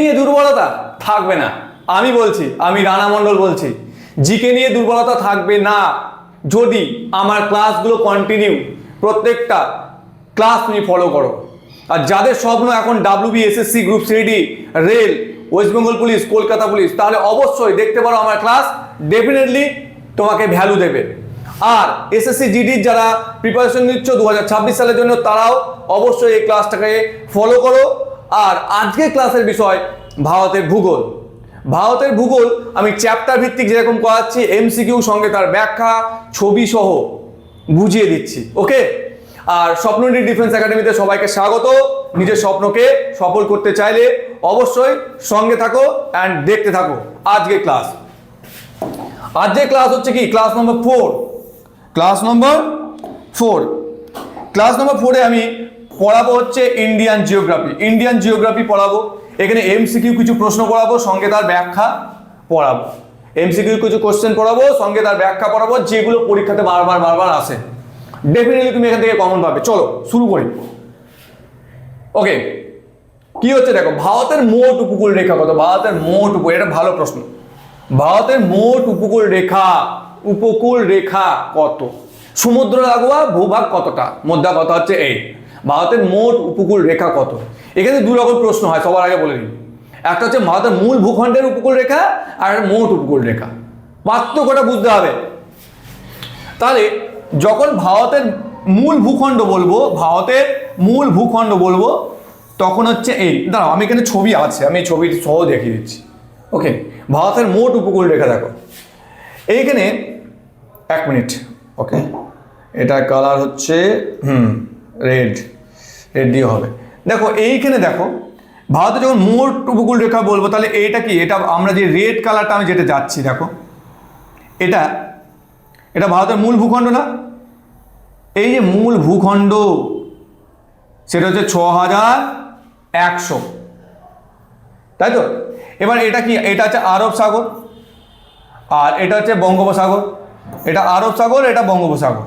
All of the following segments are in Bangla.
নিয়ে দুর্বলতা থাকবে না। আমি বলছি, আমি রানা মণ্ডল বলছি, জিকে নিয়ে দুর্বলতা থাকবে না যদি আমার ক্লাসগুলো কন্টিনিউ প্রত্যেকটা ক্লাস তুমি ফলো করো। আর যাদের স্বপ্ন এখন WB SSC group CD rail West Bengal police Kolkata police তাহলে অবশ্যই দেখতে পারো আমার ক্লাস ডেফিনেটলি তোমাকে ভ্যালু দেবে। আর এসএসসি জিডির যারা প্রিপারেশন নিচ্ছ দু হাজার ছাব্বিশ সালের জন্য, তারাও অবশ্যই এই ক্লাসটাকে ফলো করো। আর আজকে ক্লাসের বিষয় ভারতের ভূগোল। ভারতের ভূগোল আমি চ্যাপ্টার ভিত্তিক যেরকম করাচ্ছি এমসিকিউ সঙ্গে তার ব্যাখ্যা ছবি সহ বুঝিয়ে দিচ্ছি ওকে আর স্বপ্নটি ডিফেন্স একাডেমিতে সবাইকে স্বাগত। নিজের স্বপ্নকে সফল করতে চাইলে অবশ্যই সঙ্গে থাকো অ্যান্ড দেখতে থাকো আজকে ক্লাস আজকে ক্লাস হচ্ছে কি? Class number four class number four class number ফোরে আমি পড়াবো হচ্ছে ইন্ডিয়ান জিওগ্রাফি ইন্ডিয়ান জিওগ্রাফি পড়াবো। এখানে এমসিকিউ কিছু প্রশ্ন পড়াবো, সঙ্গে তার ব্যাখ্যা পড়াবো। এমসিকিউ কিছু কোশ্চেন পড়াবো, সঙ্গে তার ব্যাখ্যা পড়াবো, যেগুলো পরীক্ষাতে বারবার বারবার আসে। ডেফিনেটলি তুমি এখান থেকে কমন পাবে। চলো, শুরু করি। ওকে কি হচ্ছে দেখো, ভারতের মোট উপকূল রেখা কত? ভারতের মোট উপকূল, এটা ভালো প্রশ্ন। ভারতের মোট উপকূল রেখা উপকূল রেখা কত? সমুদ্র লাগোয়া ভূভাগ কতটা? মোদ্দা কথা হচ্ছে এই। ভারতের মোট উপকূল রেখা কত? এখানে দু রকম প্রশ্ন হয়, সবার আগে বলে দিই। একটা হচ্ছে ভারতের মূল ভূখণ্ডের উপকূল রেখা, আর মোট উপকূল রেখা। পার্থক্যটা বুঝতে হবে। তাহলে যখন ভারতের মূল ভূখণ্ড বলব, ভারতের মূল ভূখণ্ড বলব, তখন হচ্ছে এই, দাঁড়াও, আমি এখানে ছবি আছে আমি ছবিটি সহ দেখিয়ে দিচ্ছি। ওকে, ভারতের মোট উপকূল রেখা দেখো। এইখানে, এক মিনিট, ওকে? এটা কালার হচ্ছে, হুম রেড রেড দিয়ে হবে। দেখো, এইখানে দেখো, ভারতে যখন মোট উপকূল রেখা বলব, তাহলে এটা কি? এটা আমরা যে রেড কালারটা আমি যেটা যাচ্ছি, দেখো, এটা এটা ভারতের মূল ভূখণ্ড না? এই যে মূল ভূখণ্ড, সেটা হচ্ছে ছ হাজার একশো। তাই তো? এবার এটা কি? এটা হচ্ছে আরব সাগর, আর এটা হচ্ছে বঙ্গোপসাগর। এটা আরব সাগর, এটা বঙ্গোপসাগর।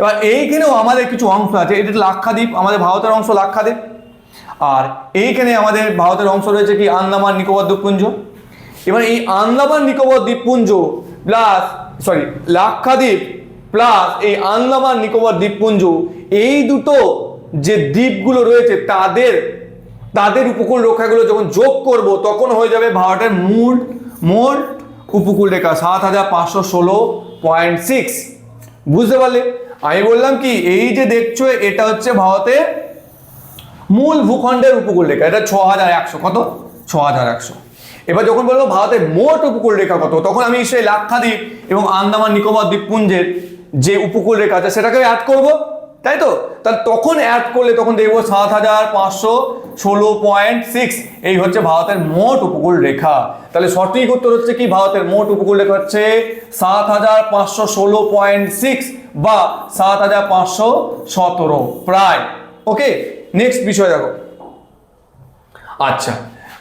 এবার এইখানেও আমাদের কিছু অংশ আছে, এটা লাক্ষাদ্বীপ, আমাদের ভারতের অংশ লাক্ষাদ্বীপ। আর এইখানে আমাদের ভারতের অংশ রয়েছে কি, আন্দামান নিকোবর দ্বীপপুঞ্জ। এবার এই আন্দামান নিকোবর দ্বীপপুঞ্জ প্লাস সরি লাক্ষাদ্বীপ প্লাস এই আন্দামান নিকোবর দ্বীপপুঞ্জ, এই দুটো যে দ্বীপগুলো রয়েছে, তাদের তাদের উপকূল রক্ষাগুলো যখন যোগ করব, তখন হয়ে যাবে ভারতের মূল, মোট উপকূল রেখা, সাত হাজার পাঁচশো ষোলো পয়েন্ট সিক্স বুঝতে পারলে? আমি বললাম কি, এই যে দেখছ, এটা হচ্ছে ভারতের মূল ভূখণ্ডের উপকূল রেখা। এটা ছ হাজার একশো। কত? ছ হাজার একশো। এবার যখন বলব ভারতের মোট উপকূল রেখা কত, তখন আমি সেই লাক্ষাদ্বীপ এবং আন্দামান, নিকোবর দ্বীপপুঞ্জের যে উপকূল রেখা আছে সেটাকে অ্যাড করব। তাই তো? তাহলে তখন অ্যাড করলে তখন দেখব সাত হাজার পাঁচশো ষোলো পয়েন্ট সিক্স এই হচ্ছে ভারতের মোট উপকূল রেখা। তাহলে সঠিক উত্তর হচ্ছে কি? ভারতের মোট উপকূল রেখা হচ্ছে সাত হাজার পাঁচশো ষোলো পয়েন্ট সিক্স বা সাত হাজার পাঁচশো সতেরো। প্রায়। ওকে নেক্সট বিষয় দেখো। আচ্ছা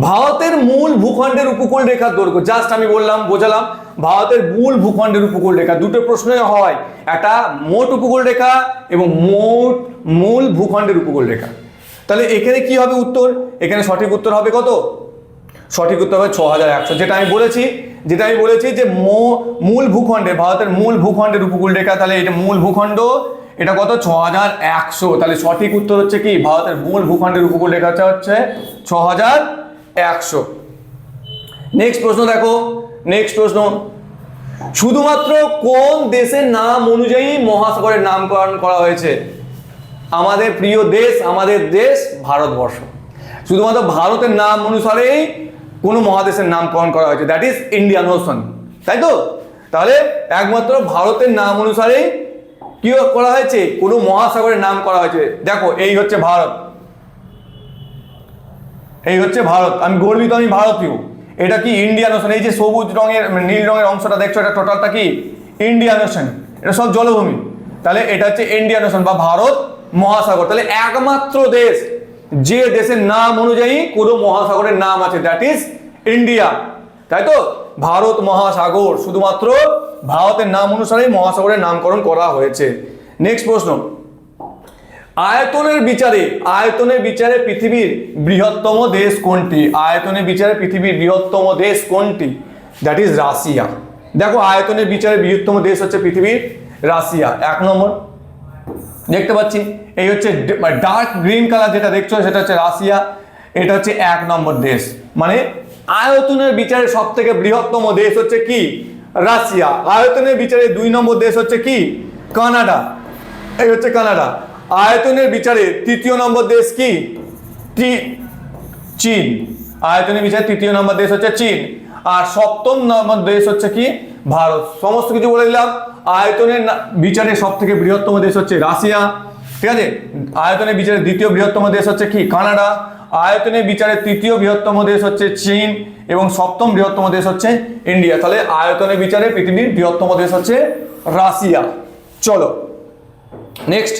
ভারতের মূল ভূখণ্ডের উপকূল রেখার দৈর্ঘ্য জাস্ট আমি বললাম, বোঝালাম, ভারতের মূল ভূখণ্ডের উপকূল রেখা। দুটো প্রশ্নই হয়, একটা মোট উপকূল রেখা এবং মোট মূল ভূখণ্ডের উপকূল রেখা। তাহলে এখানে কি হবে উত্তর? এখানে সঠিক উত্তর হবে কত? সঠিক উত্তর হবে ছ হাজার একশো। যেটা আমি বলেছি যেটা আমি বলেছি যে মূল ভূখণ্ডে, ভারতের মূল ভূখণ্ডের উপকূল রেখা, তাহলে এটা মূল ভূখণ্ড, এটা কত? ছ হাজার একশো। তাহলে সঠিক উত্তর হচ্ছে কি? ভারতের মূল ভূখণ্ডের উপকূল রেখাটা হচ্ছে ছ হাজার একশো। নেক্সট প্রশ্ন দেখো। নেক্সট প্রশ্ন। শুধুমাত্র কোন দেশের নাম অনুযায়ী মহাসাগরের নামকরণ করা হয়েছে? আমাদের প্রিয় দেশ, আমাদের দেশ ভারতবর্ষ। শুধুমাত্র ভারতের নাম অনুসারেই কোনো মহাদেশের নামকরণ করা হয়েছে। দ্যাট ইজ ইন্ডিয়ান ওশন তাই তো? তাহলে একমাত্র ভারতের নাম অনুসারেই কি করা হয়েছে? কোনো মহাসাগরের নাম করা হয়েছে। দেখো, এই হচ্ছে ভারত। এই হচ্ছে ভারত। আমি গর্বিত, আমি ভারতীয়। এটা কি ইন্ডিয়ান ওশন এই যে সবুজ রঙের মানে নীল রঙের অংশটা দেখছ, এটা টোটালটা কি? ইন্ডিয়ান ওশন এটা সব জলভূমি। তাহলে এটা হচ্ছে ইন্ডিয়ান ওশন বা ভারত মহাসাগর। তাহলে একমাত্র দেশ যে দেশের নাম অনুযায়ী কোনো মহাসাগরের নাম আছে দ্যাট ইজ ইন্ডিয়া তাই তো? ভারত মহাসাগর, শুধুমাত্র ভারতের নাম অনুসারেই মহাসাগরের নামকরণ করা হয়েছে। নেক্সট প্রশ্ন। আয়তনের বিচারে আয়তনের বিচারে পৃথিবীর বৃহত্তম দেশ কোনটি? আয়তনের বিচারে পৃথিবীর বৃহত্তম দেশ কোনটি? That is Russia. দেখো, আয়তনের বিচারে বৃহত্তম দেশ হচ্ছে পৃথিবীর রাশিয়া। এক নম্বর। দেখতে পাচ্ছি, এই হচ্ছে ডার্ক গ্রিন কালার যেটা দেখছ, সেটা হচ্ছে রাশিয়া, এটা হচ্ছে এক নম্বর দেশ। মানে আয়তনের বিচারে সব থেকে বৃহত্তম দেশ হচ্ছে কি? রাশিয়া। আয়তনের বিচারে দুই নম্বর দেশ হচ্ছে কি? কানাডা। এই হচ্ছে কানাডা। আয়তনের বিচারে তৃতীয় নম্বর দেশ কি? চীন। আয়তনের বিচারে তৃতীয় নম্বর দেশ হচ্ছে চীন। আর সপ্তম নম্বর দেশ হচ্ছে কি? ভারত, সমস্ত কিছু বলে দিলাম। আয়তনের বিচারে সব থেকে বৃহত্তম দেশ হচ্ছে রাশিয়া। ঠিক আছে? আয়তনের বিচারে দ্বিতীয় বৃহত্তম দেশ হচ্ছে কি? কানাডা। আয়তনের বিচারে তৃতীয় বৃহত্তম দেশ হচ্ছে চীন এবং সপ্তম বৃহত্তম দেশ হচ্ছে ইন্ডিয়া। তাহলে আয়তনের বিচারে পৃথিবীর বৃহত্তম দেশ হচ্ছে রাশিয়া। চলো নেক্সট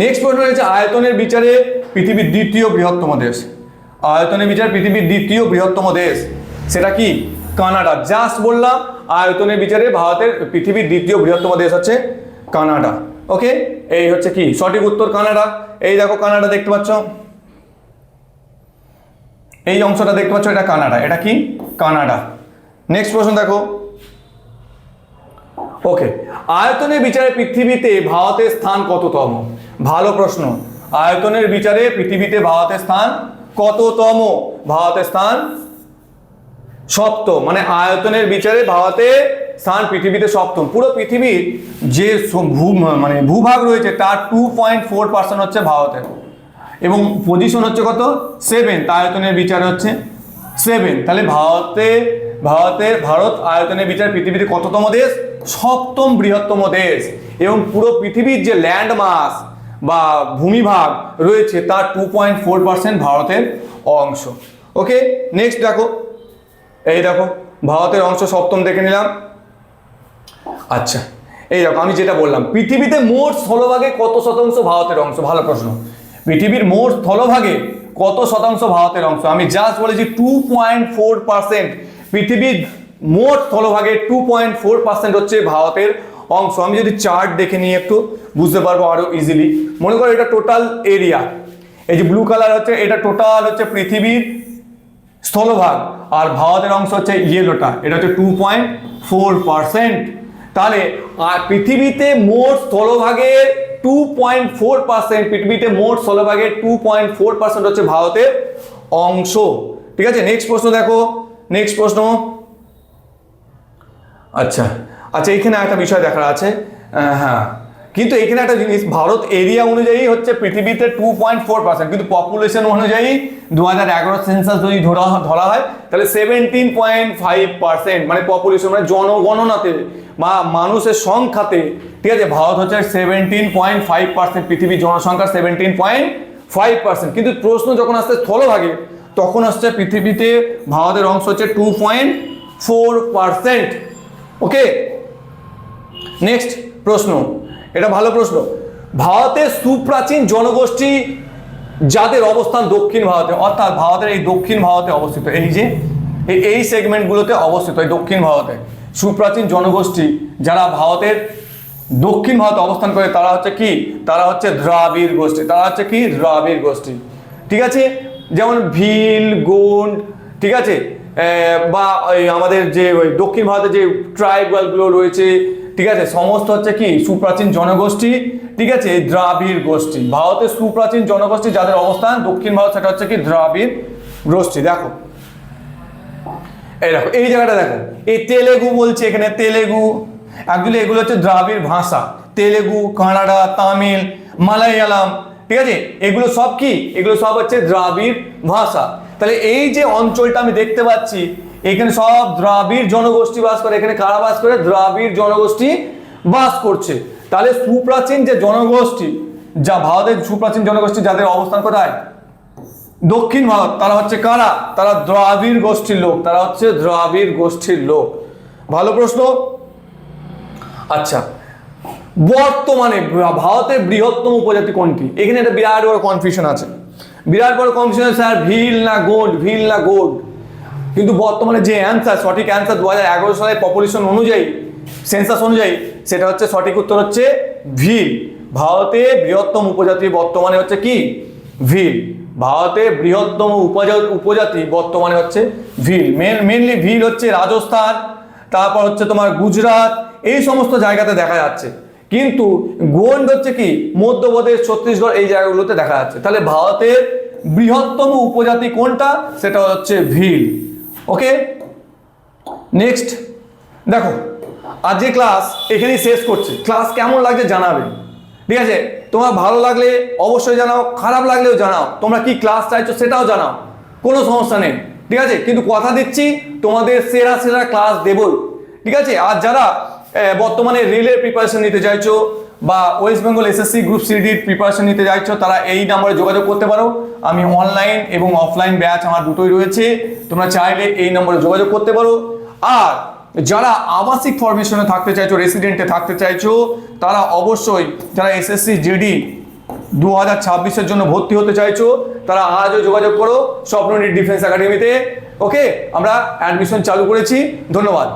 নেক্সট প্রশ্ন রয়েছে, আয়তনের বিচারে পৃথিবীর দ্বিতীয় বৃহত্তম দেশ। আয়তনের বিচারে পৃথিবীর দ্বিতীয় বৃহত্তম দেশ, সেটা কি? কানাডা। জাস্ট বললাম, আয়তনের বিচারে ভারতের পৃথিবীর দ্বিতীয় বৃহত্তম দেশ হচ্ছে কানাডা। ওকে? এই হচ্ছে কি? সঠিক উত্তর কানাডা। এই দেখো কানাডা দেখতে পাচ্ছ। এই অংশটা দেখতে পাচ্ছ, এটা কানাডা। এটা কি? কানাডা। নেক্সট প্রশ্ন দেখো। ওকে। আয়তনের বিচারে পৃথিবীতে ভারতের স্থান কততম? ভালো প্রশ্ন। আয়তনের বিচারে পৃথিবীতে ভারতের স্থান কততম? ভারতের স্থান সপ্তম মানে আয়তনের বিচারে ভারতের স্থান পৃথিবীতে সপ্তম। পুরো পৃথিবীর যে ভূ মানে ভূভাগ রয়েছে, তার টু পয়েন্ট ফোর পার্সেন্ট হচ্ছে ভারতের। এবং পজিশন হচ্ছে কত? সেভেন আয়তনের বিচারে হচ্ছে সেভেন তাহলে ভারতে, ভারতের, ভারত আয়তনের বিচার পৃথিবীতে কততম দেশ? সপ্তম বৃহত্তম দেশ। এবং পুরো পৃথিবীর যে ল্যান্ড মাস বা ভূমিভাগ রয়েছে, তার টু পয়েন্ট ফোর পার্সেন্ট ভারতের অংশ। ওকে নেক্সট দেখো। এই দেখো, ভারতের অংশ সপ্তম দেখে নিলাম। আচ্ছা এই দেখো, আমি যেটা বললাম, পৃথিবীতে মোট স্থলভাগে কত শতাংশ ভারতের অংশ? ভালো প্রশ্ন। পৃথিবীর মোট স্থলভাগে কত শতাংশ ভারতের অংশ? আমি জাস্ট বলেছি টু পয়েন্ট ফোর পার্সেন্ট পৃথিবীর মোট স্থলভাগে টু পয়েন্ট ফোর পার্সেন্ট হচ্ছে ভারতের অংশ। আমি যদি চার্ট দেখে নিই একটু, বুঝতে পারব আরও ইজিলি মনে করো এটা টোটাল এরিয়া এই যে ব্লু কালার হচ্ছে, এটা টোটাল হচ্ছে পৃথিবীর স্থলভাগ। আর ভারতের অংশ হচ্ছে ইয়েলোটা এটা হচ্ছে টু পয়েন্ট ফোর পার্সেন্ট তাহলে, আর পৃথিবীতে মোট স্থলভাগের টু পয়েন্ট ফোর পার্সেন্ট পৃথিবীতে মোট স্থলভাগের টু পয়েন্ট ফোর পার্সেন্ট হচ্ছে ভারতের অংশ। ঠিক আছে? নেক্সট প্রশ্ন দেখো। নেক্সট প্রশ্ন। আচ্ছা। আচ্ছা এইখানে একটা বিষয় দেখার আছে। হ্যাঁ। কিন্তু এখানে একটা জিনিস, ভারত এরিয়া অনুযায়ী হচ্ছে পৃথিবীতে টু পয়েন্ট ফোর পার্সেন্ট কিন্তু পপুলেশন অনুযায়ী দু হাজার এগারো সেন্সাস যদি ধরা ধরা হয়, তাহলে সেভেন্টিন পয়েন্ট ফাইভ পার্সেন্ট মানে পপুলেশন মানে জনগণনাতে বা মানুষের সংখ্যাতে, ঠিক আছে? ভারত হচ্ছে সেভেন্টিন পয়েন্ট ফাইভ পার্সেন্ট পৃথিবীর জনসংখ্যা সেভেন্টিন পয়েন্ট ফাইভ পার্সেন্ট কিন্তু প্রশ্ন যখন আসছে স্থলভাগে, তখন আসছে পৃথিবীতে ভারতের অংশ হচ্ছে two point four percent okay next প্রশ্ন। এটা ভালো প্রশ্ন। ভারতের সুপ্রাচীন জনগোষ্ঠী যাদের অবস্থান দক্ষিণ ভারতে, অর্থাৎ ভারতের এই দক্ষিণ ভারতে অবস্থিত, এই যে, এই- সেগমেন্টগুলোতে অবস্থিত, এই দক্ষিণ ভারতে সুপ্রাচীন জনগোষ্ঠী যারা ভারতের দক্ষিণ ভারতে অবস্থান করে, তারা হচ্ছে কি? তারা হচ্ছে দ্রাবিড় গোষ্ঠী, তারা হচ্ছে কি? দ্রাবিড় গোষ্ঠী। ঠিক আছে? যেমন ভিল, গোন্ড, ঠিক আছে? বা আমাদের যে ওই দক্ষিণ ভারতের যে ট্রাইবালগুলো রয়েছে ঠিক আছে, সমস্ত হচ্ছে কি? সুপ্রাচীন জনগোষ্ঠী, ঠিক আছে দ্রাবিড় গোষ্ঠী। ভারতের সুপ্রাচীন জনগোষ্ঠী যাদের অবস্থান, দক্ষিণ ভারত সেটা হচ্ছে কি দ্রাবিড় গোষ্ঠী। দেখো, এই দেখো, এই জায়গাটা দেখো, এই তেলেগু বলছে এখানে, তেলেগু। অ্যাকচুয়ালি এগুলো হচ্ছে দ্রাবিড় ভাষা। তেলেগু, কানাডা, তামিল, মালায়ালাম, ঠিক আছে? এগুলো সব কি? এগুলো সব হচ্ছে দ্রাবিড় ভাষা। তাহলে এই যে অঞ্চলটা আমি দেখতে পাচ্ছি এখানে সব দ্রাবিড় জনগোষ্ঠী বাস করে। এখানে কারা বাস করে? দ্রাবিড় জনগোষ্ঠী বাস করছে। তাহলে সুপ্রাচীন যে জনগোষ্ঠী, যা ভারতের সুপ্রাচীন জনগোষ্ঠী যাদের অবস্থান কোথায়? দক্ষিণ ভারত। তারা হচ্ছে কারা? তারা দ্রাবিড় গোষ্ঠীর লোক। তারা হচ্ছে দ্রাবিড় গোষ্ঠীর লোক। ভালো প্রশ্ন? আচ্ছা। বর্তমানে ভারতের বৃহত্তম উপজাতি কোনটি? এখানে একটা বিরাট বড় কনফিউশন আছে। বিরাট বড় কনফিউশন স্যার, ভিল না গোড ভিল না গোড কিন্তু বর্তমানে যে অ্যান্সার সঠিক অ্যান্সার দু হাজার এগারো সালের পপুলেশন অনুযায়ী সেন্সাস অনুযায়ী, সেটা হচ্ছে সঠিক উত্তর হচ্ছে ভিল ভারতে বৃহত্তম উপজাতি বর্তমানে হচ্ছে কি? ভিল ভারতে বৃহত্তম উপজা- উপজাতি বর্তমানে হচ্ছে ভিল মেন মেনলি ভিল হচ্ছে রাজস্থান, তারপর হচ্ছে তোমার গুজরাট, এই সমস্ত জায়গাতে দেখা যাচ্ছে। কিন্তু গোন্ড হচ্ছে কি? মধ্যপ্রদেশ, ছত্তিশগড়, এই জায়গাগুলোতে দেখা যাচ্ছে। তাহলে ভারতের বৃহত্তম উপজাতি কোনটা? সেটা হচ্ছে ভিল ওকে নেক্সট দেখো, আজকে ক্লাস এখানেই শেষ করছে। ক্লাস কেমন লাগছে জানাবে। ঠিক আছে? তোমার ভালো লাগলে অবশ্যই জানাও, খারাপ লাগলেও জানাও। তোমরা কি ক্লাস চাইছো সেটাও জানাও। কোনো সমস্যা নেই। ঠিক আছে? কিন্তু কথা দিচ্ছি, তোমাদের সেরা সেরা ক্লাস দেবই। ঠিক আছে? আর যারা বর্তমানে রেলের প্রিপারেশন নিতে চাইছো বা ওয়েস্ট বেঙ্গল এসএসসি গ্রুপ সিডির প্রিপারেশন নিতে চাইছো, তারা এই নাম্বারে যোগাযোগ করতে পারো। আমি অনলাইন এবং অফলাইন ব্যাচ আমার দুটোই রয়েছে, তোমরা চাইলে এই নম্বরে যোগাযোগ করতে পারো। আর যারা আবাসিক ফরমেশনে থাকতে চাইছো রেসিডেন্টে থাকতে চাইছো, তারা অবশ্যই যারা এসএসসি জিডি দু হাজার ছাব্বিশের জন্য ভর্তি হতে চাইছো, তারা আজও যোগাযোগ করো স্বপ্ননীর ডিফেন্স একাডেমিতে ওকে আমরা অ্যাডমিশন চালু করেছি। ধন্যবাদ।